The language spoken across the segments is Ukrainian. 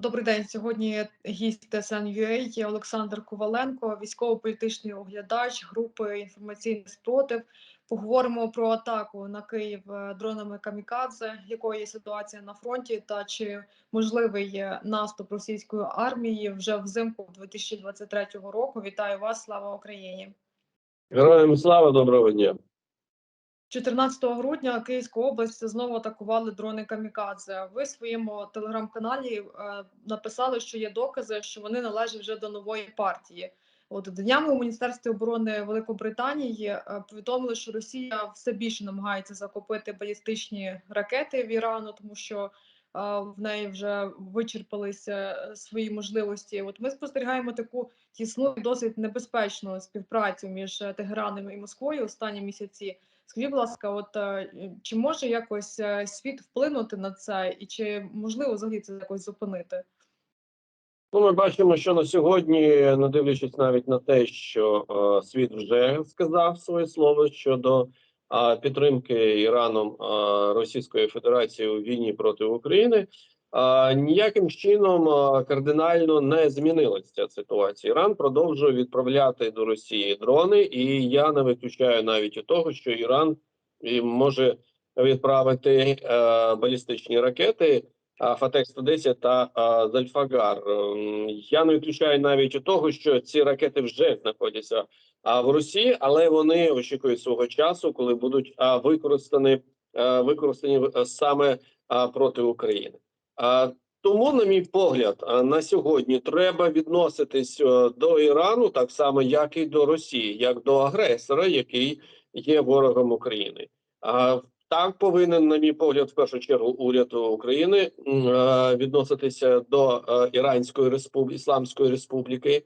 Добрий день. Сьогодні гість ТСН.UA є Олександр Коваленко, військово-політичний оглядач групи інформаційний спротив. Поговоримо про атаку на Київ е, дронами Камікадзе, якою є ситуація на фронті, та чи можливий наступ російської армії вже взимку 2023 року. Вітаю вас! Слава Україні! Героям слава доброго дня. 14 грудня Київську область знову атакували дрони Камікадзе. Ви в своєму телеграм-каналі е, написали, що є докази, що вони належать вже до нової партії. От днями у міністерстві оборони Великобританії е, повідомили, що Росія все більше намагається закупити балістичні ракети в Ірану, тому що е, в неї вже вичерпалися свої можливості. От ми спостерігаємо таку тісну і досить небезпечну співпрацю між Тегераном і Москвою останні місяці. Скажіть, будь ласка, от е, чи може якось е, світ вплинути на це, і чи можливо взагалі це якось зупинити? Ну, ми бачимо, що на сьогодні, не дивлячись навіть на те, що е, світ вже сказав своє слово щодо е, підтримки Іраном е, Російської Федерації у війні проти України, ніяким чином е, кардинально не змінилася ця ситуація. Іран продовжує відправляти до Росії дрони, і я не виключаю навіть і того, що Іран може відправити е, балістичні ракети. Фатек 110 та Зальфагар. Ем, Я не виключаю навіть у того, що ці ракети вже знаходяться в Росії, але вони очікують свого часу, коли будуть використані використані саме проти України. Тому, на мій погляд, на сьогодні треба відноситись до Ірану так само, як і до Росії, як до агресора, який є ворогом України. А так повинен, на мій погляд, в першу чергу уряд України е, відноситися до е, Іранської республіки Ісламської Республіки.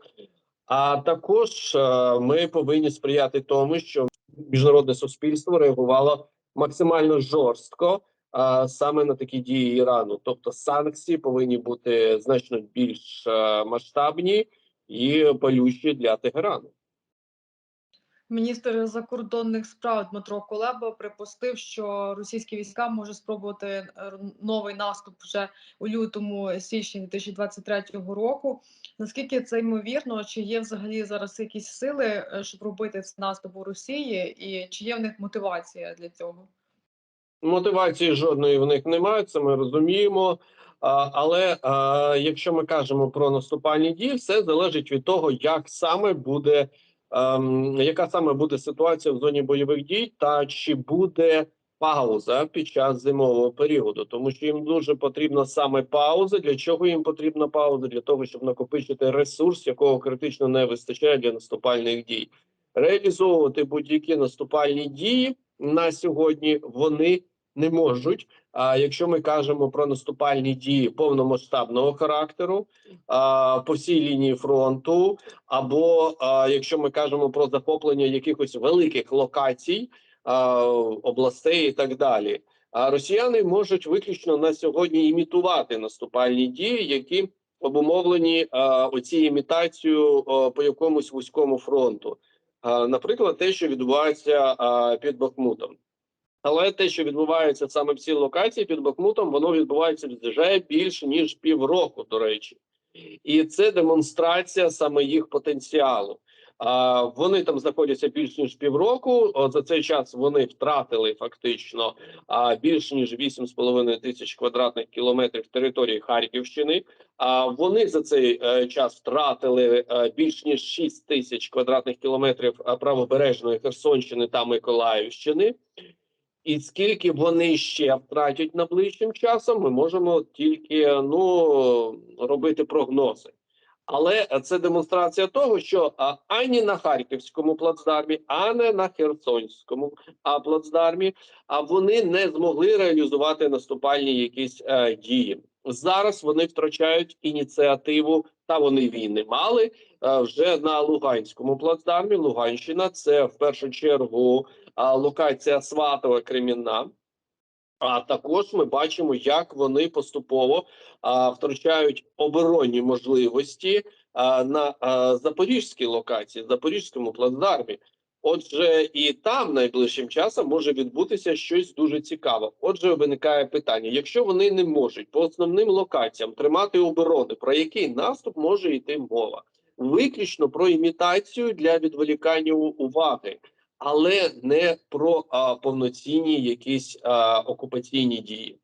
А також е, ми повинні сприяти тому, що міжнародне суспільство реагувало максимально жорстко е, саме на такі дії Ірану. Тобто санкції повинні бути значно більш е, масштабні і болючі для Тегерану. Міністр закордонних справ Дмитро Кулеба припустив, що російські війська можуть спробувати е, новий наступ вже у лютому січні 2023 року. Наскільки це ймовірно? Чи є взагалі зараз якісь сили, е, щоб робити цей наступ у Росії, і чи є в них мотивація для цього? Мотивації жодної в них немає, це ми розуміємо. Але якщо ми кажемо про наступальні дії, все залежить від того, як саме буде ем, яка саме буде ситуація в зоні бойових дій, та чи буде пауза під час зимового періоду, тому що їм дуже потрібна саме пауза. Для чого їм потрібна пауза? Для того, щоб накопичити ресурс, якого критично не вистачає для наступальних дій. Реалізовувати будь-які наступальні дії на сьогодні вони не можуть. А якщо ми кажемо про наступальні дії повномасштабного характеру а, по всій лінії фронту, або а, якщо ми кажемо про захоплення якихось великих локацій, а, областей і так далі, а росіяни можуть виключно на сьогодні імітувати наступальні дії, які обумовлені а, оці імітацією а, по якомусь вузькому фронту. А, наприклад, те, що відбувається а, під Бахмутом. Але те, що відбувається саме в цій локації під Бахмутом, воно відбувається вже більше ніж півроку, до речі, і це демонстрація саме їх потенціалу. Вони там знаходяться більш ніж півроку. За цей час вони втратили фактично більш ніж 8,5 тисяч квадратних кілометрів території Харківщини. А вони за цей е, час втратили е, більш ніж 6 тисяч квадратних кілометрів е, правобережної Херсонщини та Миколаївщини. І скільки вони ще втратять найближчим часом, ми можемо тільки ну робити прогнози. Але це демонстрація того, що ані на харківському плацдармі, ані на Херсонському плацдармі, а вони не змогли реалізувати наступальні якісь е, дії. Зараз вони втрачають ініціативу, та вони війни мали е, вже на Луганському плацдармі. Луганщина це в першу чергу локація Сватова Кремінна. А також ми бачимо, як вони поступово а, втрачають оборонні можливості а, на а, запорізькій локації, запорізькому плацдармі. Отже, і там найближчим часом може відбутися щось дуже цікаве. Отже, виникає питання: якщо вони не можуть по основним локаціям тримати оборони, про який наступ може йти мова? Виключно про імітацію для відволікання уваги, але не про а, повноцінні якісь а, окупаційні дії.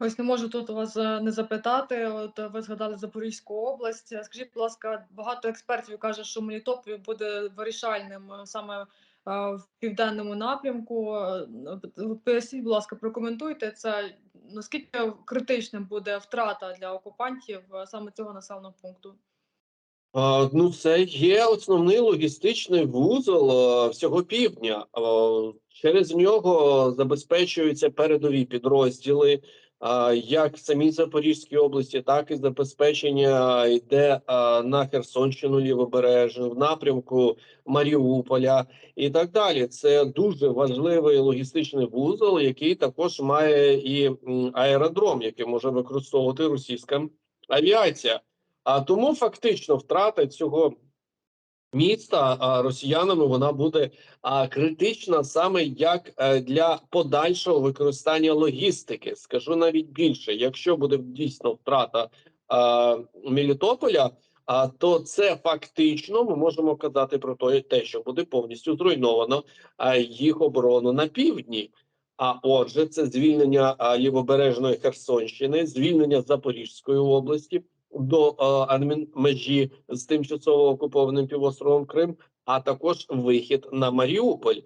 Ось не можу тут вас е, не запитати. От е, ви згадали Запорізьку область. Е, Скажіть, будь ласка, багато експертів каже, що Мелітополь буде вирішальним саме в південному напрямку. Поясніть, будь ласка, прокоментуйте це. Наскільки критичним буде втрата для окупантів саме цього населеного пункту? Ну, це є основний логістичний вузол е, всього півдня. Через нього забезпечуються передові підрозділи, як в самій Запорізькій області, так і забезпечення йде на Херсонщину лівобережну, в напрямку Маріуполя і так далі. Це дуже важливий логістичний вузол, який також має і аеродром, який може використовувати російська авіація. А тому фактично втрата цього міста росіянами вона буде критична саме як е, для подальшого використання логістики. Скажу навіть більше, якщо буде дійсно втрата Мелітополя, а то це фактично ми можемо казати про те, що буде повністю зруйновано їх оборону на півдні. А отже, це звільнення лівобережної Херсонщини, звільнення Запорізької області до е, адмінмежі з тимчасово окупованим півостровом Крим, а також вихід на Маріуполь. Е,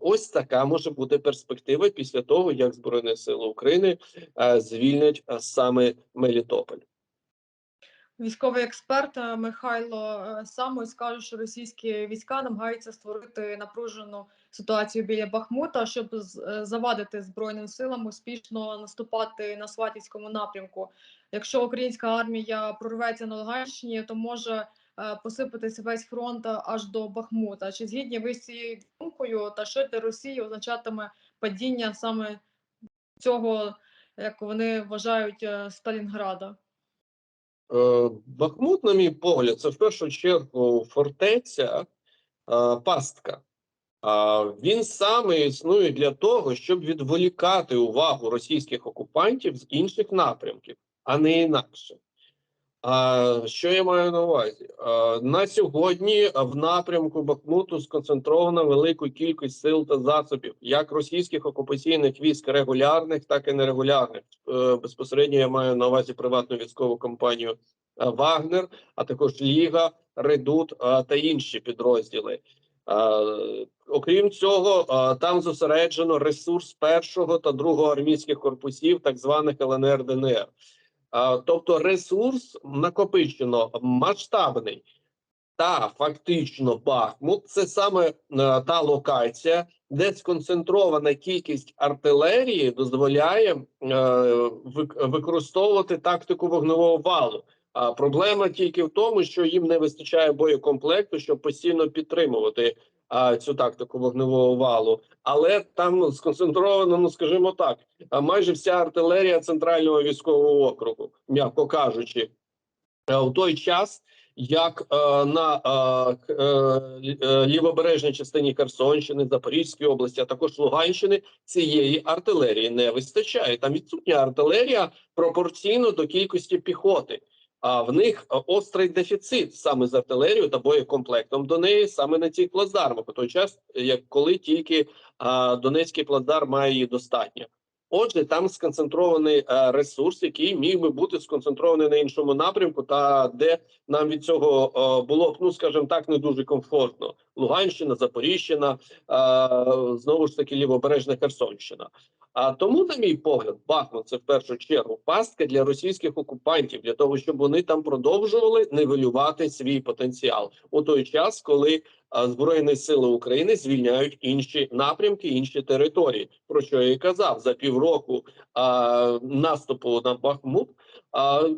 ось така може бути перспектива після того, як Збройні Сили України е, звільнять саме Мелітополь. Військовий експерт е, Михайло е, Самой скаже, що російські війська намагаються створити напружену ситуацію біля Бахмута, щоб е, завадити збройним силам успішно наступати на Сватівському напрямку. Якщо українська армія прорветься на Луганщині, то може посипатися весь фронт аж до Бахмута. Чи згідні ви з цією думкою? Та що для Росії означатиме падіння саме цього, як вони вважають, Сталінграда? Е, Бахмут, на мій погляд, це в першу чергу фортеця, е, пастка. Він саме існує для того, щоб відволікати увагу російських окупантів з інших напрямків, а не інакше. Що я маю на увазі? На сьогодні в напрямку Бахмуту сконцентрована велика кількість сил та засобів, як російських окупаційних військ регулярних, так і нерегулярних. Е, безпосередньо я маю на увазі приватну військову компанію е, Вагнер, а також Ліга, Редут е, та інші підрозділи. Окрім цього, там зосереджено ресурс першого та другого армійських корпусів, так званих ЛНР ДНР. Тобто ресурс накопичено масштабний. Та фактично Бахмут це саме е, та локація, де сконцентрована кількість артилерії дозволяє е, використовувати тактику вогневого валу. А проблема тільки в тому, що їм не вистачає боєкомплекту, щоб постійно підтримувати цю тактику вогневого валу. Але там сконцентровано, ну скажімо так, майже вся артилерія центрального військового округу, м'яко кажучи, в той час. Як е, на е, е, е, лівобережній частині Херсонщини, Запорізької області, а також Луганщини, цієї артилерії не вистачає. Там відсутня артилерія пропорційно до кількості піхоти. А в них е, острий дефіцит саме з артилерією та боєкомплектом до неї саме на цих плацдармах. У той час, як коли тільки а, Донецький плацдарм має її достатньо. Отже, там сконцентрований е, ресурс, який міг би бути сконцентрований на іншому напрямку, та де нам від цього е, було б, ну скажімо так, не дуже комфортно. Луганщина, Запоріжжя, е, знову ж таки лівобережна Херсонщина. А тому, на мій погляд, Бахмут це в першу чергу пастка для російських окупантів для того, щоб вони там продовжували нивелювати свій потенціал у той час, коли Збройні сили України звільняють інші напрямки, інші території. Про що я і казав за півроку а, наступу на Бахмут. А, е,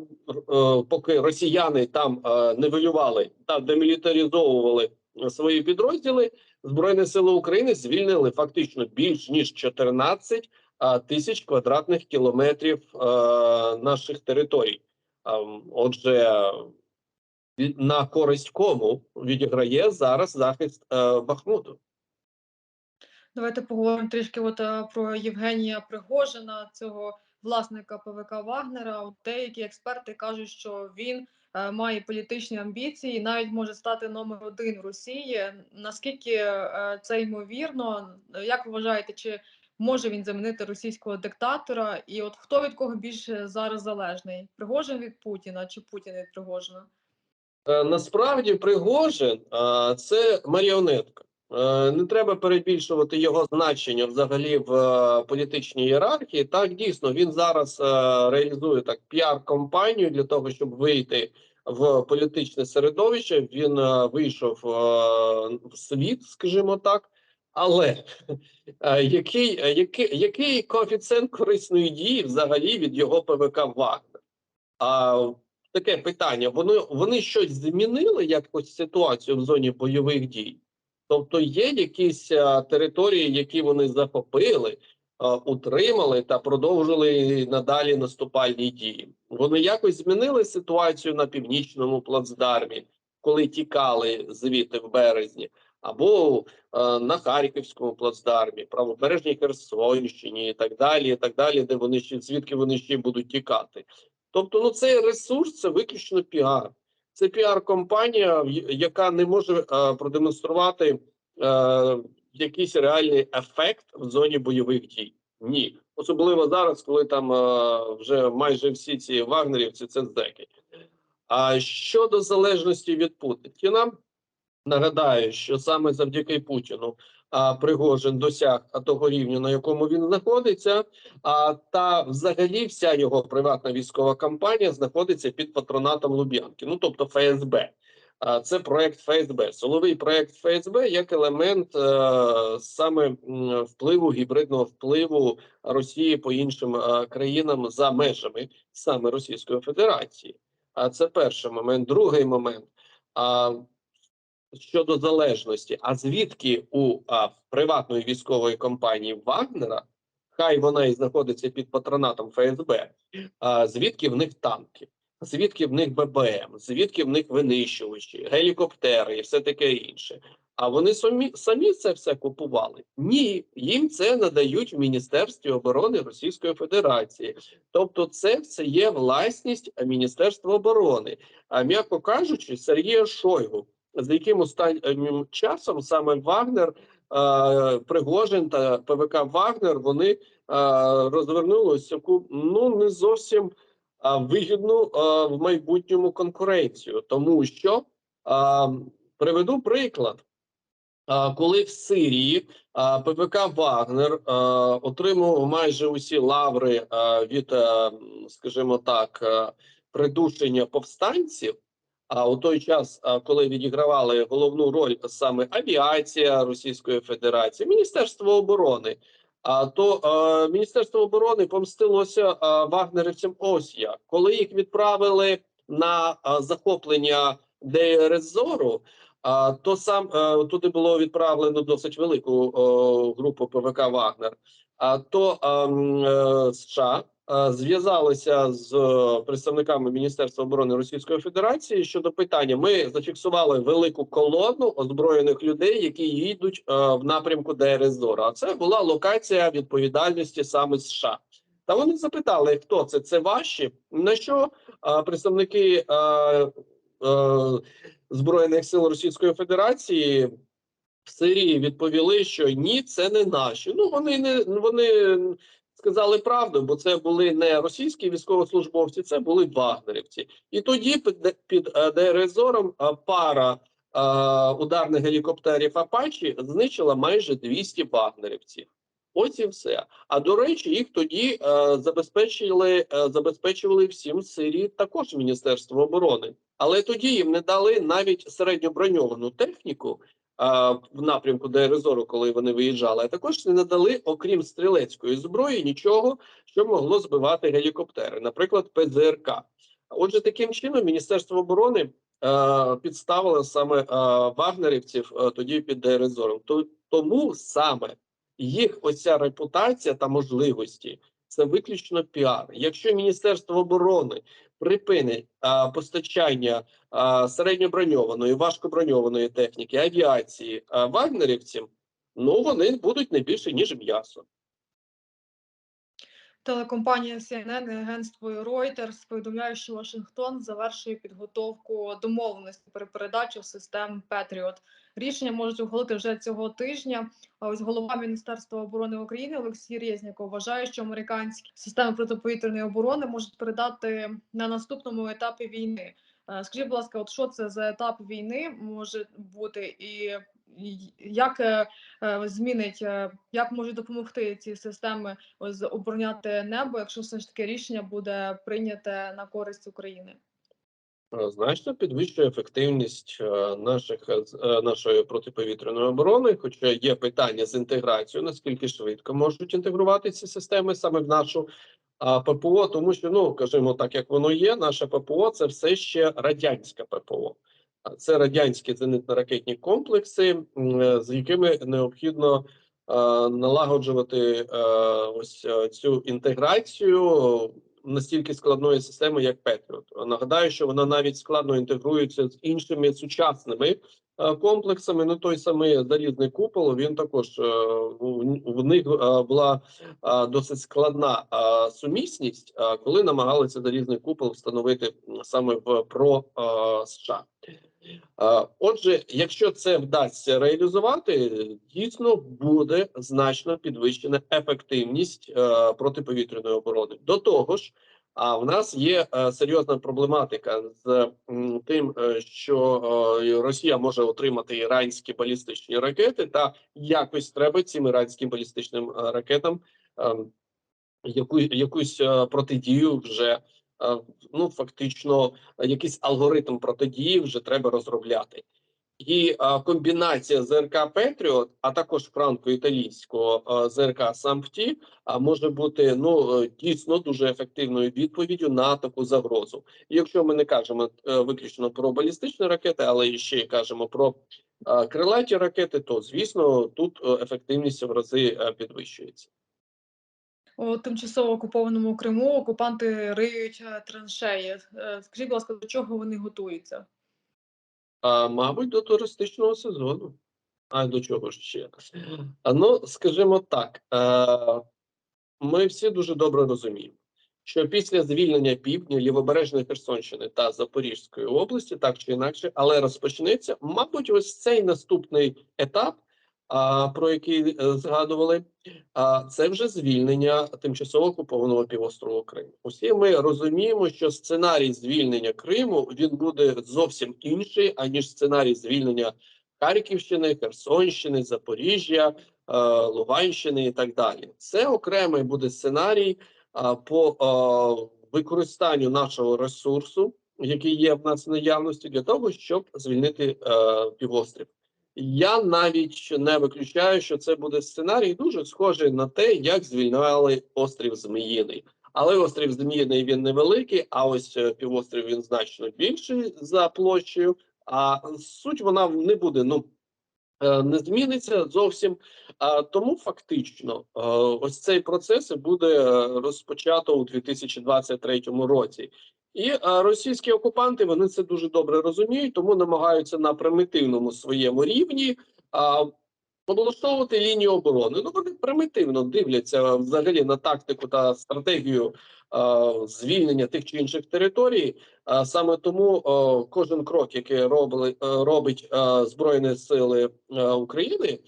поки росіяни там а, нивелювали та демілітаризовували свої підрозділи, Збройні сили України звільнили фактично більш ніж 14 а, тисяч квадратних кілометрів а, наших територій. А, Отже, на користь кому відіграє зараз захист е, Бахмуту. Давайте поговоримо трішки от, е, про Євгенія Пригожина, цього власника ПВК Вагнера. Деякі експерти кажуть, що він е, має політичні амбіції, і навіть може стати номер один в Росії. Наскільки е, це ймовірно? Як ви вважаєте, чи може він замінити російського диктатора? І от хто від кого більше зараз залежний? Пригожин від Путіна чи Путін від Пригожина? Е, Насправді Пригожин е, це маріонетка. Е, Не треба перебільшувати його значення взагалі в політичній ієрархії. Так дійсно він зараз реалізує так піар-компанію для того, щоб вийти в політичне середовище. Він вийшов в світ, скажімо так. Але який, який, який коефіцієнт корисної дії взагалі від його ПВК Вагнер? Таке питання: вони, вони щось змінили якось ситуацію в зоні бойових дій? Тобто є якісь а, території, які вони захопили, а, утримали та продовжили надалі наступальні дії. Вони якось змінили ситуацію на північному плацдармі, коли тікали звідти в березні, або а, на Харківському плацдармі, правобережній Херсонщині і так далі, і так далі, де вони ще звідки вони ще будуть тікати. Тобто, ну цей ресурс це виключно піар. Це піар-компанія, яка не може е, продемонструвати е, якийсь реальний ефект в зоні бойових дій. Ні, особливо зараз, коли там е, вже майже всі ці вагнерівці це зеки. А щодо залежності від Путіна, нагадаю, що саме завдяки Путіну а, Пригожин досяг того рівня, на якому він знаходиться. А та взагалі вся його приватна військова кампанія знаходиться під патронатом Луб'янки, ну тобто ФСБ. А це проект ФСБ, силовий проект ФСБ як елемент е, саме впливу гібридного впливу Росії по іншим е, країнам за межами саме Російської Федерації. А це перший момент. Другий момент. А щодо залежності, а звідки у а, приватної військової компанії Вагнера, хай вона і знаходиться під патронатом ФСБ, а, звідки в них танки, звідки в них ББМ, звідки в них винищувачі, гелікоптери і все таке інше. А вони самі самі це все купували? Ні, їм це надають в Міністерстві оборони Російської Федерації. Тобто, це все є власність Міністерства оборони. А м'яко кажучи, Сергія Шойгу з яким останнім часом саме Вагнер, Пригожин та ПВК Вагнер вони розвернули ось таку ну не зовсім вигідну в майбутньому конкуренцію, тому що приведу приклад. Коли в Сирії ПВК Вагнер отримав майже усі лаври від, скажімо так, придушення повстанців, а у той час, коли відігравали головну роль саме авіація Російської Федерації, Міністерство оборони, а то е, Міністерство оборони помстилося е, вагнерівцям. Ось як коли їх відправили на е, захоплення ДРС-Зору, а то сам е, туди було відправлено досить велику е, групу ПВК Вагнер. А то е, США е, зв'язалися з е, представниками Міністерства оборони Російської Федерації щодо питання. Ми зафіксували велику колону озброєних людей, які їдуть е, в напрямку ДРС А це була локація відповідальності саме США. Та вони запитали, хто це? Це ваші? На що е, представники е, е, збройних сил Російської Федерації в Сирії відповіли, що ні, це не наші. Ну вони не вони сказали правду, бо це були не російські військовослужбовці, це були вагнерівці. І тоді під, під е, ДРЗором е, пара е, ударних гелікоптерів Апачі знищила майже 200 вагнерівців. Ось і все. А до речі, їх тоді е, забезпечили е, забезпечували всім Сирії також Міністерство оборони. Але тоді їм не дали навіть середньоброньовану техніку а, в напрямку ДРЗору, коли вони виїжджали, а також не надали, окрім стрілецької зброї, нічого, що могло збивати гелікоптери, наприклад, ПЗРК. Отже, таким чином Міністерство оборони е, підставило саме е, вагнерівців е, тоді під ДРЗором. То, тому саме їх оця репутація та можливості це виключно піар. Якщо Міністерство оборони припинить постачання середньоброньованої, важкоброньованої техніки, авіації вагнерівцям, ну вони будуть не більше ніж м'ясо. Телекомпанія CNN і агентство Reuters повідомляє, що Вашингтон завершує підготовку домовленості при передачі систем Patriot. Рішення можуть ухвалити вже цього тижня. Ось голова Міністерства оборони України Олексій Резніков вважає, що американські системи протиповітряної оборони можуть передати на наступному етапі війни. Е, Скажіть, будь ласка, от що це за етап війни може бути, і як е, е, змінить, як можуть допомогти ці системи обороняти небо, якщо все ж таки рішення буде прийняте на користь України? Е, Значно підвищує ефективність е, наших е, нашої протиповітряної оборони. Хоча є питання з інтеграцією, наскільки швидко можуть інтегрувати ці системи саме в нашу ППО, тому що ну кажемо так, як воно є. Наше ППО це все ще радянське ППО. Це радянські зенитно-ракетні комплекси, з якими необхідно налагоджувати ось цю інтеграцію настільки складної системи, як Patriot. Нагадаю, що вона навіть складно інтегрується з іншими сучасними е, комплексами. Ну той самий залізний купол. Він також е, в, них е, була досить складна сумісність, коли намагалися залізний купол встановити саме в про США. Отже, якщо це вдасться реалізувати, дійсно буде значно підвищена ефективність е, протиповітряної оборони. До того ж, а в нас є е, серйозна проблематика з тим, е, що Росія може отримати іранські балістичні ракети, та якось треба цим іранським балістичним ракетам е, яку, якусь протидію вже ну фактично якийсь алгоритм протидії вже треба розробляти. І комбінація ЗРК Петріот, а також франко-італійського а, ЗРК Сампті, може бути ну е, дійсно дуже ефективною відповіддю на таку загрозу. І якщо ми не кажемо е, виключно про балістичні ракети, але і ще кажемо про крилаті ракети, то звісно тут е, ефективність в рази е, підвищується. У тимчасово окупованому Криму окупанти риють е, траншеї. Е, Скажіть, будь ласка, до чого вони готуються? А, мабуть, до туристичного сезону. А до чого ж ще? А, ну, скажімо так, е, ми всі дуже добре розуміємо, що після звільнення півдня, лівобережної Херсонщини та Запорізької області, так чи інакше, але розпочнеться, мабуть, ось цей наступний етап, а, про який е, згадували, це вже звільнення тимчасово окупованого півострову Крим. Усі ми розуміємо, що сценарій звільнення Криму він буде зовсім інший, аніж сценарій звільнення Харківщини, Херсонщини, Запоріжжя, е, Луганщини і так далі. Це окремий буде сценарій по використанню нашого ресурсу, який є в нас в наявності, для того, щоб звільнити е, півострів. Я навіть не виключаю, що це буде сценарій дуже схожий на те, як звільняли острів Зміїний. Але острів Зміїний він невеликий, а ось е, півострів він значно більший за площею. А суть вона не буде ну е, не зміниться зовсім. Тому фактично, е, ось цей процес буде розпочато у 2023 році. І е, російські окупанти вони це дуже добре розуміють, тому намагаються на примітивному своєму рівні а, облаштовувати лінію оборони. Ну вони примітивно дивляться взагалі на тактику та стратегію а, звільнення тих чи інших територій. А, саме тому о, кожен крок, який робили, е, робить е, Збройні Сили е, України.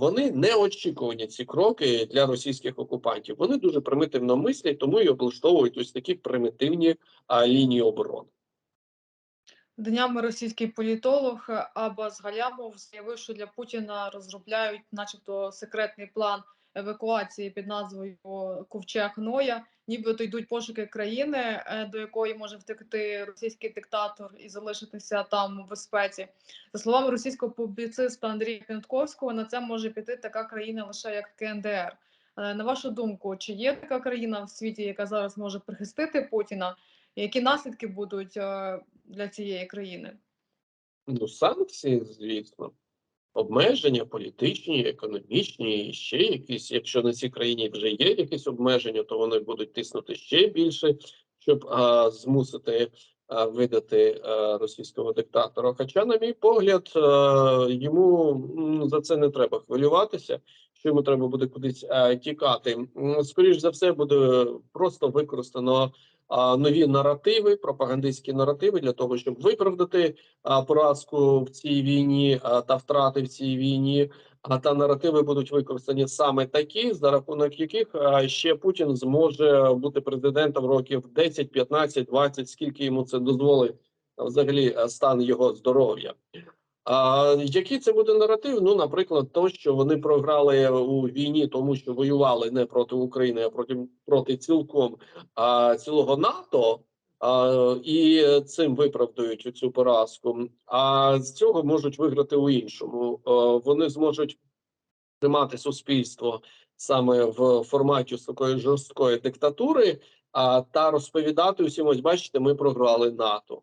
Вони не очікувані ці кроки для російських окупантів. Вони дуже примітивно мислять, тому і облаштовують ось такі примітивні лінії оборони. Днями російський політолог е, Абас Галямов заявив, що для Путіна розробляють, начебто, секретний план евакуації під назвою Ковчег Ноя. Нібито йдуть пошуки країни, е, до якої може втекти російський диктатор і залишитися там у безпеці. За словами російського публіциста Андрія Княтковського, на це може піти така країна лише як КНДР. Е, На вашу думку, чи є така країна в світі, яка зараз може прихистити Путіна? Які наслідки будуть е, для цієї країни? Ну, санкції, звісно. Обмеження політичні, економічні, і ще якісь, якщо на цій країні вже є якісь обмеження, то вони будуть тиснути ще більше, щоб а, змусити а, видати а, російського диктатора. Хоча, на мій погляд, а, йому за це не треба хвилюватися. Що йому треба буде кудись а, тікати. М, Скоріш за все, буде просто використано нові наративи, пропагандистські наративи для того, щоб виправдати поразку в цій війні та втрати в цій війні. А та наративи будуть використані саме такі, за рахунок яких ще Путін зможе бути президентом років 10, 15, 20, скільки йому це дозволить взагалі стан його здоров'я. А який це буде наратив? Ну, наприклад, то, що вони програли у війні, тому що воювали не проти України, а проти проти цілком а, цілого НАТО, а, і цим виправдають цю поразку. А з цього можуть виграти у іншому. А, вони зможуть тримати суспільство саме в форматі такої жорсткої диктатури, а та розповідати усім, ось бачите, ми програли НАТО.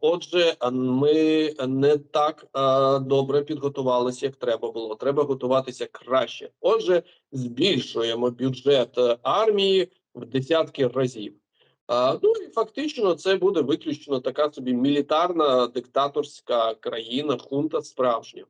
Отже, ми не так добре підготувалися, як треба було. Треба готуватися краще. Отже, збільшуємо бюджет армії в десятки разів. Ну і фактично це буде виключно така собі мілітарна диктаторська країна, хунта справжня.